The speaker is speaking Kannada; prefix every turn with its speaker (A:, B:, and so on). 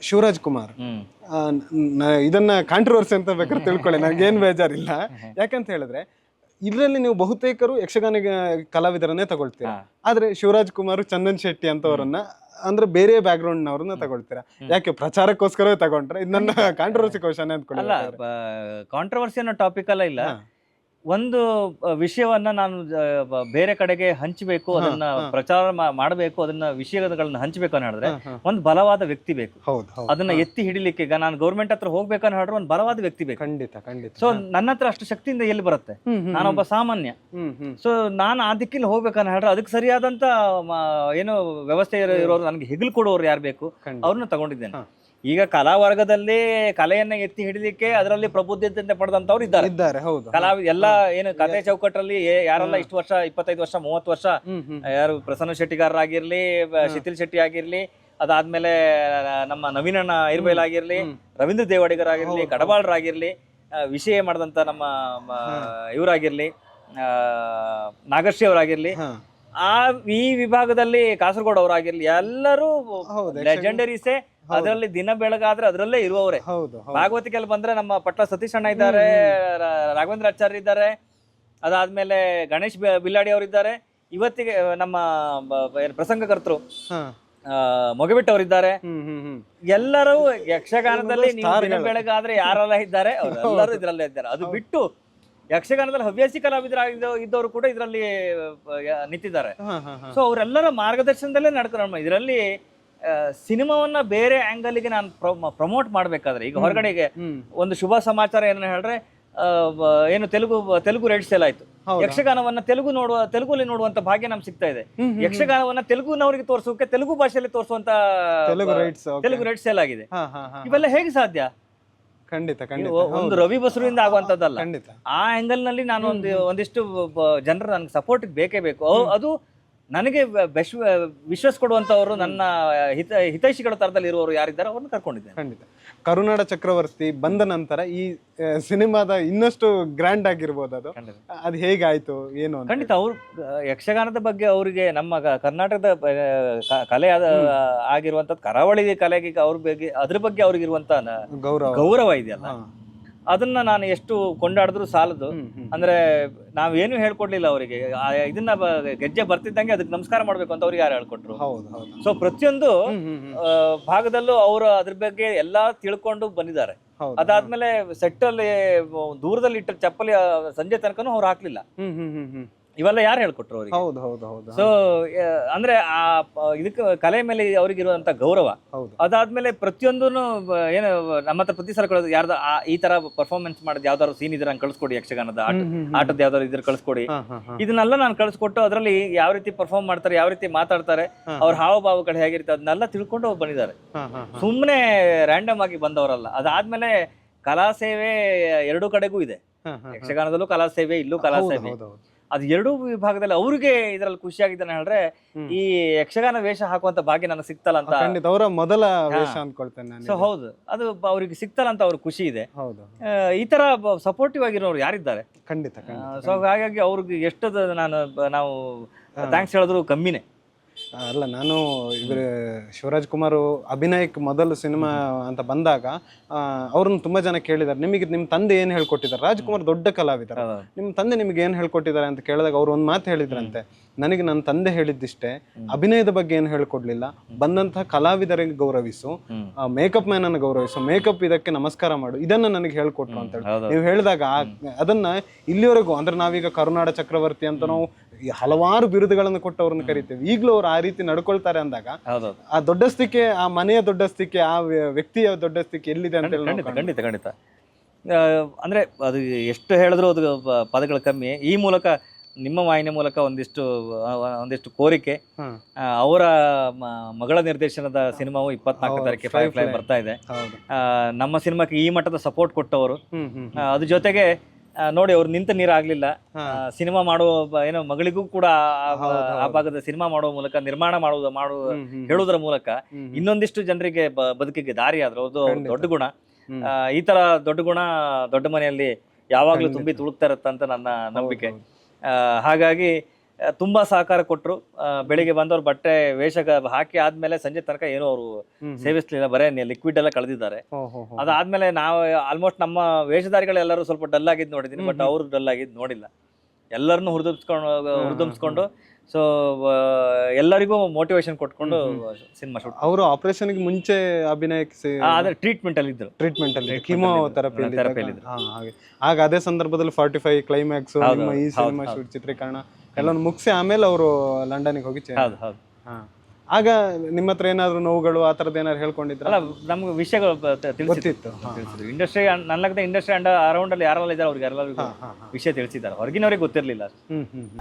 A: ಶಿವರಾಜ್ ಕುಮಾರ್. ಆ, ನ- ಇದನ್ನ ಕಾಂಟ್ರವರ್ಸಿ ಅಂತ ಬೇಕಾದ್ರೆ ತಿಳ್ಕೊಳ್ಳಿ ನನಗೇನು ಬೇಜಾರಿಲ್ಲ. ಯಾಕಂತ ಹೇಳಿದ್ರೆ ಇದರಲ್ಲಿ ನೀವು ಬಹುತೇಕರು ಯಕ್ಷಗಾನ ಕಲಾವಿದರನ್ನೇ ತಗೊಳ್ತೀರಾ. ಆದ್ರೆ ಶಿವರಾಜ್ ಕುಮಾರ್ ಚಂದನ್ ಶೆಟ್ಟಿ ಅಂತವರನ್ನ ಅಂದ್ರೆ ಬೇರೆ ಬ್ಯಾಕ್ಗ್ರೌಂಡ್ ನವರನ್ನ ತಗೊಳ್ತೀರಾ. ಯಾಕೆ ಪ್ರಚಾರಕ್ಕೋಸ್ಕರವೇ ತಗೊಂಡ್ರೆ? ಇದನ್ನ ಕಾಂಟ್ರವರ್ಸಿ ಕ್ವಶನ್ ಅಂದ್ಕೊಳ್ಳಿ
B: ಅಲ್ಲ ಕಾಂಟ್ರವರ್ಸಿ ಅನ್ನೋ ಟಾಪಿಕ್ ಅಲ್ಲ ಇಲ್ಲ. ಒಂದು ವಿಷಯವನ್ನ ನಾನು ಬೇರೆ ಕಡೆಗೆ ಹಂಚಬೇಕು ಅದನ್ನ ಪ್ರಚಾರ ಮಾಡಬೇಕು ಅದನ್ನ ವಿಷಯಗಳನ್ನ ಹಂಚಬೇಕು ಅನ್ನ ಹೇಳಿದ್ರೆ. ಒಂದು ಬಲವಾದ ವ್ಯಕ್ತಿ ಬೇಕು. ಅದನ್ನ ಎತ್ತಿ ಹಿಡಿಲಿಕ್ಕೆ ಈಗ ನಾನು ಗೌರ್ಮೆಂಟ್ ಹತ್ರ ಹೋಗ್ಬೇಕಂತ ಹೇಳಿದ್ರೆ ಒಂದು ಬಲವಾದ ವ್ಯಕ್ತಿ ಬೇಕು.
A: ಖಂಡಿತ ಖಂಡಿತ.
B: ಸೊ ನನ್ನ ಹತ್ರ ಅಷ್ಟು ಶಕ್ತಿಯಿಂದ ಎಲ್ಲಿ ಬರುತ್ತೆ? ನಾನೊಬ್ಬ ಸಾಮಾನ್ಯ. ಸೊ ನಾನು ಆ ದಿಕ್ಕಿಲ್ಲಿ ಹೋಗ್ಬೇಕನ್ನ ಹೇಳಿದ್ರೆ ಅದಕ್ಕೆ ಸರಿಯಾದಂತ ಏನು ವ್ಯವಸ್ಥೆ ಇರೋ- ಇರೋರು ನನಗೆ ಹೆಗಲು ಕೊಡೋರು ಯಾರು ಬೇಕು? ಅವ್ರನ್ನ ತಗೊಂಡಿದ್ದೇನೆ. ಈಗ ಕಲಾ ವರ್ಗದಲ್ಲಿ ಕಲೆಯನ್ನ ಎತ್ತಿ ಹಿಡಿಲಿಕ್ಕೆ ಅದರಲ್ಲಿ ಪ್ರಬುದ್ಧತೆ ಪಡೆದಂತವ್ರು ಇದ್ದಾರೆ.
A: ಇದ್ದಾರೆ ಹೌದು.
B: ಕಲಾ ಎಲ್ಲ ಏನು ಕತೆ ಚೌಕಟ್ಟಲ್ಲಿ ಯಾರೆಲ್ಲ ಇಷ್ಟು ವರ್ಷ ಇಪ್ಪತ್ತೈದು ವರ್ಷ ಮೂವತ್ತು ವರ್ಷ ಯಾರು ಪ್ರಸನ್ನ ಶೆಟ್ಟಿಗಾರರಾಗಿರ್ಲಿ ಶಿಥಿಲ್ ಶೆಟ್ಟಿ ಆಗಿರ್ಲಿ ಅದಾದ್ಮೇಲೆ ನಮ್ಮ ನವೀನಣ್ಣ ಐರ್ಬೈಲ್ ಆಗಿರ್ಲಿ. ರವೀಂದ್ರ ದೇವಾಡಿಗರಾಗಿರ್ಲಿ
A: ಆಗಿರ್ಲಿ
B: ಕಡಬಾಳ್ರಾಗಿರ್ಲಿ ವಿಷಯ ಮಾಡಿದಂತ ನಮ್ಮ ಇವರಾಗಿರ್ಲಿ ಆ, ನಾಗಶ್ರೀ ಅವರಾಗಿರ್ಲಿ ಆ ಈ ವಿಭಾಗದಲ್ಲಿ ಕಾಸರಗೋಡ್ ಅವರಾಗಿರ್ಲಿ ಎಲ್ಲರೂ ಲೆಜೆಂಡರೀಸೇ ಅದರಲ್ಲಿ ದಿನ ಬೆಳಗಾದ್ರೆ ಅದರಲ್ಲೇ ಇರುವವರೇ.
A: ಹೌದು
B: ಭಾಗವತಿಕೆಯಲ್ಲಿ ಬಂದ್ರೆ ನಮ್ಮ ಪಟ್ಟ ಸತೀಶ್ ಅಣ್ಣ ಇದ್ದಾರೆ ರಾಘವೇಂದ್ರ ಆಚಾರ್ಯ ಇದ್ದಾರೆ ಅದಾದ್ಮೇಲೆ ಗಣೇಶ್ ಬಿಲ್ಲಾಡಿ ಅವರು ಇದ್ದಾರೆ ಇವತ್ತಿಗೆ ನಮ್ಮ ಪ್ರಸಂಗಕರ್ತರು ಆ, ಮೊಗಬಿಟ್ಟು ಅವರಿದ್ದಾರೆ. ಎಲ್ಲರೂ ಯಕ್ಷಗಾನದಲ್ಲಿ ದಿನ. ಬೆಳಗಾದ್ರೆ ಯಾರೆಲ್ಲ ಇದ್ದಾರೆ ಎಲ್ಲರೂ ಇದ್ರಲ್ಲೇ ಇದ್ದಾರೆ. ಅದು ಬಿಟ್ಟು ಯಕ್ಷಗಾನದಲ್ಲಿ ಹವ್ಯಾಸಿ ಕಲಾವಿದರಾಗಿದ್ದ ಇದ್ದವರು ಕೂಡ ಇದರಲ್ಲಿ ನಿಂತಿದ್ದಾರೆ. ಸೊ ಅವರೆಲ್ಲರ ಮಾರ್ಗದರ್ಶನದಲ್ಲೇ ನಡ್ಕೊಂಡು ಇದರಲ್ಲಿ ಸಿನಿಮಾವನ್ನ ಬೇರೆ ಆಂಗಲ್ಗೆ ನಾನು ಪ್ರಮೋಟ್ ಮಾಡ್ಬೇಕಾದ್ರೆ. ಈಗ ಹೊರಗಡೆಗೆ ಒಂದು ಶುಭ ಸಮಾಚಾರ ಏನನ್ನ ಹೇಳಿದ್ರೆ ಆ, ಏನು ತೆಲುಗು ತೆಲುಗು ರೆಡ್ ಸೇಲ್ ಆಯ್ತು? ಯಕ್ಷಗಾನವನ್ನ ತೆಲುಗು ನೋಡುವ ತೆಲುಗುಲಿ ನೋಡುವಂತ ಭಾಗ್ಯ ನಮ್ಗೆ ಸಿಗ್ತಾ ಇದೆ. ಯಕ್ಷಗಾನವನ್ನ ತೆಲುಗುನವರಿಗೆ ತೋರಿಸೋಕೆ ತೆಲುಗು ಭಾಷೆಯಲ್ಲಿ ತೋರಿಸುವಂತ
A: ತೆಲುಗು
B: ರೆಡ್ ಸೇಲ್ ಆಗಿದೆ. ಇವೆಲ್ಲ ಹೇಗೆ ಸಾಧ್ಯ?
A: ಖಂಡಿತ ಖಂಡಿತ.
B: ಒಂದು ರವಿ ಬಸರುವಿಂದ ಆಗುವಂತದ್ದಲ್ಲ
A: ಖಂಡಿತ.
B: ಆ ಆಂಗಲ್ನಲ್ಲಿ ನಾನು ಒಂದು ಒಂದಿಷ್ಟು ಜನರು ನನಗೆ ಸಪೋರ್ಟ್ ಬೇಕೇ ಬೇಕು. ಅದು ನನಗೆ ಬೆಶ್ ವಿಶ್ವಾಸ ಕೊಡುವಂತವರು ನನ್ನ ಹಿತ ಹಿತೈಷಿಗಳ ತರದಲ್ಲಿ ಇರುವವರು ಯಾರಿದ್ದಾರೆ ಅವ್ರನ್ನ ಕರ್ಕೊಂಡಿದ್ದೇನೆ.
A: ಖಂಡಿತ. ಕರುನಾಡ ಚಕ್ರವರ್ತಿ ಬಂದ ನಂತರ ಈ ಆ, ಸಿನಿಮಾದ ಇನ್ನಷ್ಟು ಗ್ರ್ಯಾಂಡ್ ಆಗಿರ್ಬೋದು ಅದು. ಅದು ಹೇಗಾಯ್ತು ಏನು ಅಂತ?
B: ಖಂಡಿತ ಅವ್ರು ಆ, ಯಕ್ಷಗಾನದ ಬಗ್ಗೆ ಅವರಿಗೆ ನಮ್ಮ ಕ- ಕರ್ನಾಟಕದ ಕ- ಕಲೆ ಆದ ಆಗಿರುವಂತದ್ದು ಕರಾವಳಿ ಕಲೆಗೆ ಅವ್ರ ಬಗ್ಗೆ ಅದ್ರ ಬಗ್ಗೆ ಅವ್ರಿಗಿರುವಂತ ನ-
A: ಗೌರವ.
B: ಗೌರವ ಇದೆಯಲ್ಲ.
A: ಹಾ.
B: ಅದನ್ನ ನಾನು ಎಷ್ಟು ಕೊಂಡಾಡಿದ್ರು ಸಾಲದು.
A: ಅಂದ್ರೆ ನಾವು
B: ಅಂದ್ರೆ ನಾವೇನು ಹೇಳ್ಕೊಡ್ಲಿಲ್ಲ ಅವರಿಗೆ. ಇದನ್ನ ಗೆಜ್ಜೆ ಬರ್ತಿದ್ದಂಗೆ ಅದಕ್ಕೆ ನಮಸ್ಕಾರ ಮಾಡ್ಬೇಕು ಅಂತ ಅವ್ರಿಗೆ ಯಾರು ಹೇಳ್ಕೊಟ್ರು. ಸೊ ಪ್ರತಿಯೊಂದು ಭಾಗದಲ್ಲೂ ಅವರು ಅದ್ರ ಬಗ್ಗೆ ಎಲ್ಲಾ ತಿಳ್ಕೊಂಡು ಬಂದಿದ್ದಾರೆ. ಅದಾದ್ಮೇಲೆ ಸೆಟ್ ಅಲ್ಲಿ ದೂರದಲ್ಲಿ ಇಟ್ಟ ಚಪ್ಪಲಿ ಸಂಜೆ ತನಕನೂ ಅವ್ರು ಹಾಕ್ಲಿಲ್ಲ. ಇವೆಲ್ಲ ಯಾರು ಹೇಳ್ಕೊಟ್ರು ಅವ್ರಿಗೆ?
A: ಹೌದು ಹೌದು ಹೌದು.
B: ಸೊ ಅಂದ್ರೆ ಆ ಪ- ಇದಕ್ಕೆ ಕಲೆ ಮೇಲೆ ಅವ್ರಿಗಿರುವಂತ ಗೌರವ.
A: ಹೌದು.
B: ಅದಾದ್ಮೇಲೆ ಪ್ರತಿಯೊಂದೂ ಏನು ನಮ್ಮ ಹತ್ರ ಪ್ರತಿ ಸಲ ಕಳೋದು ಯಾರ್ದ ಆ- ಈ ತರ ಪರ್ಫಾರ್ಮೆನ್ಸ್ ಮಾಡೋದು ಯಾವ್ದಾದ್ರು ಸೀನ್ ಇದ್ರೆ ನಂಗೆ ಕಳ್ಸ್ಕೊಡಿ ಯಕ್ಷಗಾನದ ಆಟ
A: ಹ್ಮ್, ಹ್ಮ್, ಹ್ಮ್.
B: ಆಟದ ಯಾವ್ದಾದ್ರು ಇದ್ರೆ ಕಳ್ಸ್ಕೊಡಿ.
A: ಹಾ ಹಾ ಹಾ.
B: ಇದನ್ನೆಲ್ಲ ನಾನು ಕಳ್ಸಿಕೊಟ್ಟು ಅದರಲ್ಲಿ ಯಾವ ರೀತಿ ಪರ್ಫಾರ್ಮ್ ಮಾಡ್ತಾರೆ ಯಾವ ರೀತಿ ಮಾತಾಡ್ತಾರೆ
A: ಹಾ.
B: ಅವ್ರ ಹಾವಭಾವಗಳು ಹೇಗಿರುತ್ತೆ ಅದನ್ನೆಲ್ಲ ತಿಳ್ಕೊಂಡು ಅವ್ರು ಬಂದಿದ್ದಾರೆ.
A: ಹಾ ಹಾ ಹಾ.
B: ಸುಮ್ಮನೆ ರ್ಯಾಂಡಮ್ ಆಗಿ ಬಂದವರಲ್ಲ. ಅದಾದ್ಮೇಲೆ ಕಲಾ ಸೇವೆ ಎರಡು ಕಡೆಗೂ ಇದೆ.
A: ಹಾ ಹಾ
B: ಯಕ್ಷಗಾನದಲ್ಲೂ ಕಲಾ ಸೇವೆ ಇಲ್ಲೂ ಕಲಾ
A: ಹೌದು
B: ಸೇವೆ
A: ಹೌದು ಹೌದು.
B: ಅದು ಎರಡೂ ವಿಭಾಗದಲ್ಲಿ ಅವ್ರಿಗೆ ಇದರಲ್ಲಿ ಖುಷಿಯಾಗಿದ್ದಾನೆ ಹೇಳಿದ್ರೆ
A: ಹ್ಮ್.
B: ಈ ಯಕ್ಷಗಾನ ವೇಷ ಹಾಕುವಂತ ಭಾಗ್ಯ ನನಗೆ ಸಿಕ್ತಲ್ಲ ಅಂತ.
A: ಖಂಡಿತ. ಅವರ ಮೊದಲ ವೇಷ ಅನ್ಕೊಳ್ತೇನೆ ನಾನು
B: ಸೊ ಹೌದು. ಅದು ಅವ್ರಿಗೆ ಸಿಕ್ತಲ್ಲ ಅಂತ ಅವ್ರಿಗೆ ಖುಷಿ ಇದೆ.
A: ಹೌದು.
B: ಆ, ಈ ತರ ಸಪೋರ್ಟಿವ್ ಆಗಿರೋರು ಯಾರಿದ್ದಾರೆ?
A: ಖಂಡಿತ ಖಂಡಿತ
B: ಸೊ ಹಾಗಾಗಿ ಅವ್ರಿಗೆ ಎಷ್ಟು ನಾನು ಬ- ನಾವು ಥ್ಯಾಂಕ್ಸ್ ಹೇಳಿದ್ರು ಕಮ್ಮಿನೇ.
A: ಅಲ್ಲ ನಾನು ಇವರು ಶಿವರಾಜ್ ಕುಮಾರ್ ಅಭಿನಯಕ್ಕೆ ಮೊದಲು ಸಿನಿಮಾ ಅಂತ ಬಂದಾಗ ಆ, ಅವ್ರನ್ನ ತುಂಬಾ ಜನ ಕೇಳಿದ್ದಾರೆ ನಿಮಗೆ ನಿಮ್ಮ ತಂದೆ ಏನು ಹೇಳ್ಕೊಟ್ಟಿದ್ದಾರೆ? ರಾಜ್ಕುಮಾರ್ ದೊಡ್ಡ ಕಲಾವಿದರ. ನಿಮ್ಮ ತಂದೆ ನಿಮ್ಗೆ ಏನು ಹೇಳ್ಕೊಟ್ಟಿದ್ದಾರೆ ಅಂತ ಕೇಳಿದಾಗ ಅವ್ರು ಒಂದು ಮಾತು ಹೇಳಿದ್ರಂತೆ. ನನಗೆ ನನ್ನ ತಂದೆ ಹೇಳಿದ್ದಿಷ್ಟೇ ಅಭಿನಯದ ಬಗ್ಗೆ ಏನು ಹೇಳ್ಕೊಡ್ಲಿಲ್ಲ. ಬಂದಂತಹ ಕಲಾವಿದರಿಗೆ ಗೌರವಿಸು. ಮೇಕಪ್ ಮ್ಯಾನ್ ಅನ್ನು ಗೌರವಿಸು ಮೇಕಪ್ ಇದಕ್ಕೆ ನಮಸ್ಕಾರ ಮಾಡು ಇದನ್ನ ನನಗೆ ಹೇಳ್ಕೊಟ್ರು ಅಂತ ಹೇಳಿ ನೀವು ಹೇಳಿದಾಗ ಅದನ್ನ ಇಲ್ಲಿವರೆಗೂ ಅಂದ್ರೆ ನಾವೀಗ ಕರುನಾಡ ಚಕ್ರವರ್ತಿ ಅಂತ ನಾವು ಹಲವಾರು ಬಿರುದುಗಳನ್ನು ಕೊಟ್ಟು ಅವ್ರನ್ನ ಕರಿತೇವೆ. ಈಗಲೂ ಅವ್ರು ಆ ರೀತಿ ನಡ್ಕೊಳ್ತಾರೆ ಅಂದಾಗ
B: ಹೌದೌದು.
A: ಆ ದೊಡ್ಡಸ್ತಿಕೆ ಆ ಮನೆಯ ದೊಡ್ಡಸ್ತಿಕೆ ಆ ವ್ಯ- ವ್ಯಕ್ತಿಯ ದೊಡ್ಡಸ್ತಿಕೆ ಎಲ್ಲಿದೆ ಅಂತ ಹೇಳಿ
B: ಖಂಡಿತ ಖಂಡಿತ ಖಂಡಿತ. ಆ, ಅಂದ್ರೆ ಅದು ಎಷ್ಟು ಹೇಳಿದ್ರು ಅದು ಪ- ಪದಗಳು ಕಮ್ಮಿ. ಈ ಮೂಲಕ ನಿಮ್ಮ ವಾಹಿನಿ ಮೂಲಕ ಒಂದಿಷ್ಟು ಆ, ಒಂದಿಷ್ಟು ಕೋರಿಕೆ.
A: ಹ್ಮ್.
B: ಆ, ಅವರ ಮ- ಮಗಳ ನಿರ್ದೇಶನದ ಸಿನಿಮಾವು ಇಪ್ಪತ್ನಾಲ್ಕು
A: ಹೌದು,
B: ತಾರೀಕಿಗೆ ಫ್ಲೈ ಬರ್ತಾ ಇದೆ.
A: ಹೌದು.
B: ಆ, ನಮ್ಮ ಸಿನಿಮಾಕ್ಕೆ ಈ ಮಟ್ಟದ ಸಪೋರ್ಟ್ ಕೊಟ್ಟವರು.
A: ಹ್ಮ್ ಹ್ಮ್
B: ಆ, ಅದ್ರ ಜೊತೆಗೆ ಆ, ನೋಡಿ ಅವ್ರು ನಿಂತ ನೀರಾಗ್ಲಿಲ್ಲ. ಸಿನಿಮಾ ಮಾಡುವ ಏನೋ ಮಗಳಿಗೂ ಕೂಡ ಆ- ಆ ಭಾಗದ ಸಿನಿಮಾ ಮಾಡುವ ಮೂಲಕ ನಿರ್ಮಾಣ ಮಾಡುವ ಮಾಡುವ. ಹೇಳುವುದರ ಮೂಲಕ. ಇನ್ನೊಂದಿಷ್ಟು ಜನರಿಗೆ ಬ- ಬದುಕಿಗೆ ದಾರಿ ಆದ್ರು ಅದು ಅವ್ರ ದೊಡ್ಡ ಗುಣ. ಆ, ಈ ತರ ದೊಡ್ಡ ಗುಣ ದೊಡ್ಡ ಮನೆಯಲ್ಲಿ ಯಾವಾಗ್ಲೂ ತುಂಬಿ ತುಳುಕ್ತಾ ಇರುತ್ತಂತ ನನ್ನ ನಂಬಿಕೆ. ಆ, ಹಾಗಾಗಿ ತುಂಬಾ ಸಹಕಾರ ಕೊಟ್ಟರು ಬೆಳಿಗ್ಗೆ ಬಂದವ್ರು ಬಟ್ಟೆ ವೇಷ ಹಾಕಿ ಆದ್ಮೇಲೆ ಸಂಜೆ ತನಕ ಏನು ಅವರು ಸೇವಿಸ್ಲಿಲ್ಲ ಬರೇ ಲಿಕ್ವಿಡ್ ಎಲ್ಲ ಕಳೆದಿದ್ದಾರೆ. ಅದಾದ್ಮೇಲೆ ನಾವು ಆಲ್ಮೋಸ್ಟ್ ನಮ್ಮ ವೇಷಧಾರಿಗಳೆಲ್ಲರೂ ಸ್ವಲ್ಪ ಡಲ್ ಆಗಿದ್ದು ನೋಡಿದ್ದೀನಿ ಬಟ್ ಅವರು ಡಲ್ ಆಗಿದ್ದು ನೋಡಿಲ್ಲ. ಎಲ್ಲರನ್ನು ಹುರಿದುಂಬಿಸ್ಕೊಂಡು ಹುರಿದುಂಬಿಸ್ಕೊಂಡು ಸೊ ಎಲ್ಲರಿಗೂ ಮೋಟಿವೇಶನ್ ಕೊಟ್ಕೊಂಡು ಸಿನಿಮಾ ಶೂಟ್
A: ಅವರು ಆಪರೇಷನ್ ಮುಂಚೆ ಅಭಿನಯಕ್ಕೆ
B: ಟ್ರೀಟ್ಮೆಂಟ್ ಅಲ್ಲಿ ಇದ್ರು.
A: ಟ್ರೀಟ್ಮೆಂಟ್ ಅಲ್ಲಿ ಕಿಮೋ. ಥೆರಪಿ
B: ಇದ್ರು.
A: ಹಾಗೆ. ಆಗ ಅದೇ ಸಂದರ್ಭದಲ್ಲಿ ಫಾರ್ಟಿ ಫೈವ್ ಕ್ಲೈಮ್ಯಾಕ್ಸ್ ಈ ಸಿನಿಮಾ. ಶೂಟ್ ಚಿತ್ರೀಕರಣ ಎಲ್ಲವನ್ನು ಮುಗಿಸಿ ಆಮೇಲೆ ಅವರು ಲಂಡನ್ಗೆ ಹೋಗಿ ಚೇ-
B: ಹೌದು ಹೌದು.
A: ಹಾ. ಆಗ ನಿಮ್ಮ ಹತ್ರ ಏನಾದ್ರು ನೋವುಗಳು ಆ ಥರದ್ದು ಏನಾದ್ರು ಹೇಳ್ಕೊಂಡಿದ್ರ?
B: ಅಲ್ಲ ನಮ್ಗೆ ವಿಷಯಗಳು ಬ- ತ- ತಿಳಿಸಿದ್ರು.
A: ಗೊತ್ತಿತ್ತು. ಹಾ,
B: ತಿಳಿಸಿದ್ರು. Industry and industry and around ಅಲ್ಲಿ ಯಾರೆಲ್ಲ ಇದ್ದಾರೆ ಅವ್ರಿಗೆ ಎಲ್ಲರಿಗೂ. ವಿಷಯ ತಿಳಿಸಿದ್ದಾರೆ. ಹೊರಗಿನವ್ರಿಗೆ ಗೊತ್ತಿರಲಿಲ್ಲ.
A: ಹ್ಮ್ ಹ್ಮ್ ಹ್ಮ್.